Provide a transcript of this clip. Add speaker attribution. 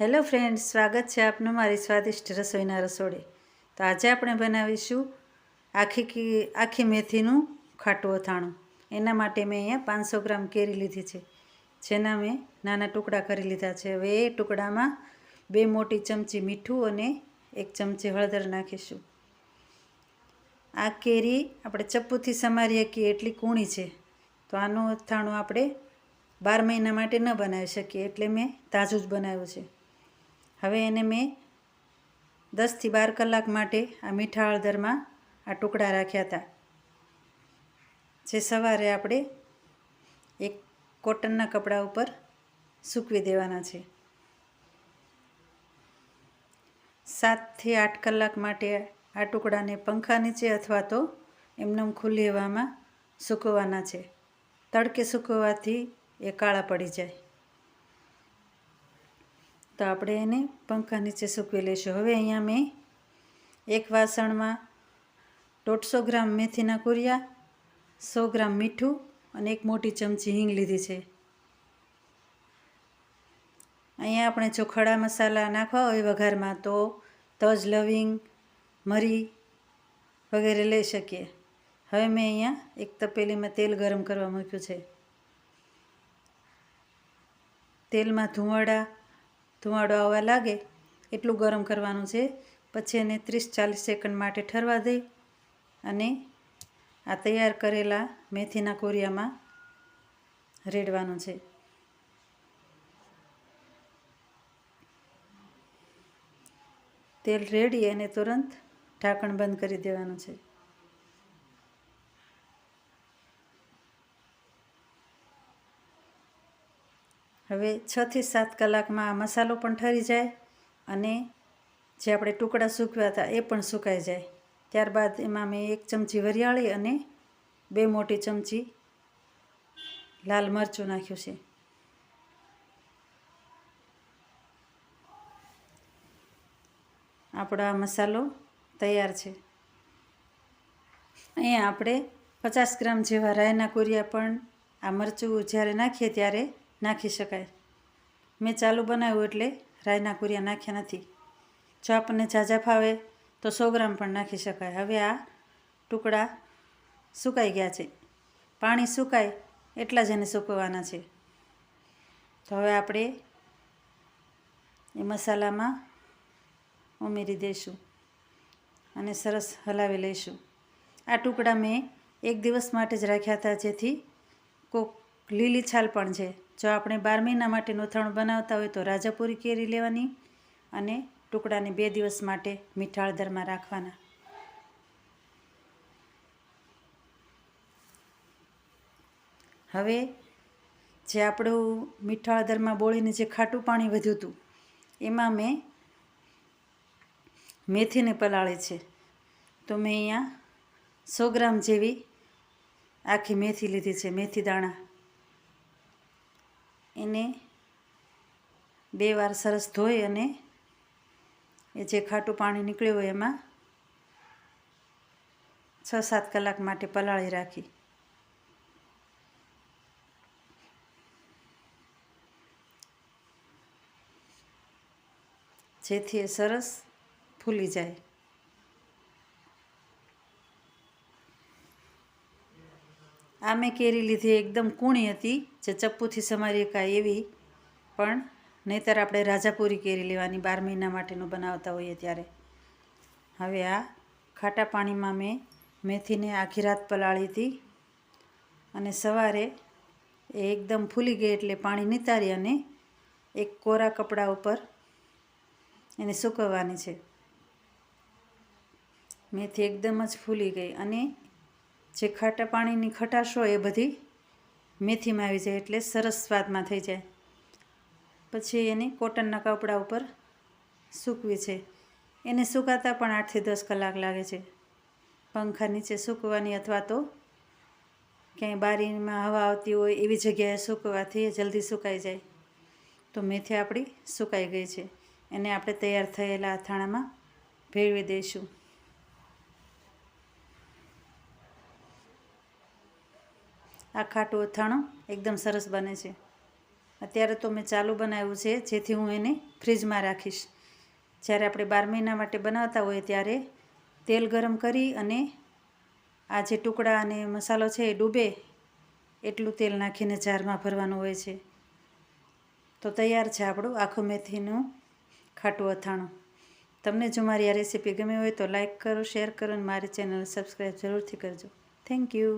Speaker 1: Hello friends, સ્વાગત છે આપનું મારી સ્વાદિષ્ટ રસોઈના રસોડે. તો આજે આપણે બનાવીશું આખી આખી મેથીનું ખાટું અથાણું. એના માટે મેં અહીંયા પાંચસો ગ્રામ કેરી લીધી છે, જેના મેં નાના ટુકડા કરી લીધા છે. હવે એ ટુકડામાં બે મોટી ચમચી મીઠું અને એક ચમચી હળદર નાખીશું. આ કેરી આપણે ચપ્પુથી સમારી શકીએ એટલી કૂણી છે, તો આનું અથાણું આપણે બાર મહિના માટે ન બનાવી શકીએ. એટલે મેં તાજું જ બનાવ્યું છે. હવે એને મેં દસથી બાર કલાક માટે આ મીઠા હળદરમાં આ ટુકડા રાખ્યા હતા. જે સવારે આપણે એક કોટનના કપડા ઉપર સૂકવી દેવાના છે. સાતથી આઠ કલાક માટે આ ટુકડાને પંખા નીચે અથવા તો એમનેમ ખુલ્લી હવામાં સૂકવવાના છે. તડકે સૂકવવાથી એ કાળા પડી જાય. તો આપણે એને પંખા નીચે સૂકવી લઈશું. હવે અહીંયા મેં એક વાસણમાં દોઢસો ગ્રામ મેથીના કુરિયા, સો ગ્રામ મીઠું અને એક મોટી ચમચી હિંગ લીધી છે. અહીંયા આપણે જો ખડા મસાલા નાખવા હોય વઘારમાં તો તજ, લવિંગ, મરી વગેરે લઈ શકીએ. હવે મેં અહીંયા એક તપેલીમાં તેલ ગરમ કરવા મૂક્યું છે. તેલમાં ધુમાડા ધુમાડો આવવા લાગે, એટલું ગરમ કરવાનું છે. પછી એને ત્રીસ ચાલીસ સેકન્ડ માટે ઠરવા દઈ અને આ તૈયાર કરેલા મેથીના કોરિયામાં રેડવાનું છે. તેલ રેડી અને તુરંત ઢાંકણ બંધ કરી દેવાનું છે. હવે છથી સાત કલાકમાં આ મસાલો પણ ઠરી જાય અને જે આપણે ટુકડા સૂકવ્યા હતા એ પણ સુકાઈ જાય. ત્યારબાદ એમાં મેં એક ચમચી વરિયાળી અને બે મોટી ચમચી લાલ મરચું નાખ્યું છે. આપણો આ મસાલો તૈયાર છે. અહીંયા આપણે પચાસ ગ્રામ જેવા રાયના કોરિયા પણ આ મરચું જ્યારે નાખીએ ત્યારે નાખી શકાય. મેં ચાલુ બનાવ્યું એટલે રાયના કુરિયા નાખ્યા નથી. જો આપણને ઝાઝા ફાવે તો સો ગ્રામ પણ નાખી શકાય. હવે આ ટુકડા સુકાઈ ગયા છે. પાણી સુકાય એટલા જ એને સૂકવવાના છે. તો હવે આપણે એ મસાલામાં ઉમેરી દઈશું અને સરસ હલાવી લઈશું. આ ટુકડા મેં એક દિવસ માટે જ રાખ્યા હતા, જેથી કોક લીલી છાલ પણ છે. જો આપણે બાર મહિના માટે નોથાણું બનાવતા હોય તો રાજાપુરી કેરી લેવાની અને ટુકડાને બે દિવસ માટે મીઠા હળદરમાં રાખવાના. હવે જે આપણું મીઠા હળદરમાં બોળીને જે ખાટું પાણી વધ્યું હતું, એમાં મેં મેથીને પલાળે છે. તો મેં અહીંયા સો ગ્રામ જેવી આખી મેથી લીધી છે, મેથી દાણા. એને બે વાર સરસ ધોઈ અને એ જે ખાટું પાણી નીકળ્યું હોય એમાં છ સાત કલાક માટે પલાળી રાખી. જેથી એ સરસ ફૂલી જાય. આ મેં કેરી લીધી, એકદમ કૂણી હતી. જે ચપ્પુથી સમારી શકાય એવી. પણ નહીંતર આપણે રાજાપુરી કેરી લેવાની બાર મહિના માટેનું બનાવતા હોઈએ ત્યારે. હવે આ ખાટા પાણીમાં મેં મેથીને આખી રાત પલાળી હતી. અને સવારે એ એકદમ ફૂલી ગઈ એટલે પાણી નિતારી અને એક કોરા કપડા ઉપર એને સૂકવવાની છે. મેથી એકદમ જ ફૂલી ગઈ અને જે ખાટા પાણીની ખટાશ હોય એ બધી મેથીમાં આવી જાય એટલે સરસ સ્વાદમાં થઈ જાય. પછી એની કોટનના કપડા ઉપર સૂકવી છે. એને સુકાતા પણ આઠથી દસ કલાક લાગે છે. પંખા નીચે સૂકવાની અથવા તો ક્યાંય બારીમાં હવા આવતી હોય એવી જગ્યાએ સૂકવાથી જલ્દી સુકાઈ જાય. તો મેથી આપણી સુકાઈ ગઈ છે. એને આપણે તૈયાર થયેલા અથાણામાં ભેળવી દઈશું. આ ખાટું અથાણું એકદમ સરસ બને છે. અત્યારે તો મેં ચાલુ બનાવ્યું છે, જેથી હું એને ફ્રીજમાં રાખીશ. જ્યારે આપણે બાર મહિના માટે બનાવતા હોય ત્યારે તેલ ગરમ કરી અને આ જે ટુકડા અને મસાલો છે એ ડૂબે એટલું તેલ નાખીને જારમાં ભરવાનું હોય છે. તો તૈયાર છે આપણું આખું મેથીનું ખાટું અથાણું. તમને જો મારી આ રેસીપી ગમી હોય તો લાઇક કરો, શેર કરો અને મારી ચેનલ સબસ્ક્રાઈબ જરૂરથી કરજો. Thank you.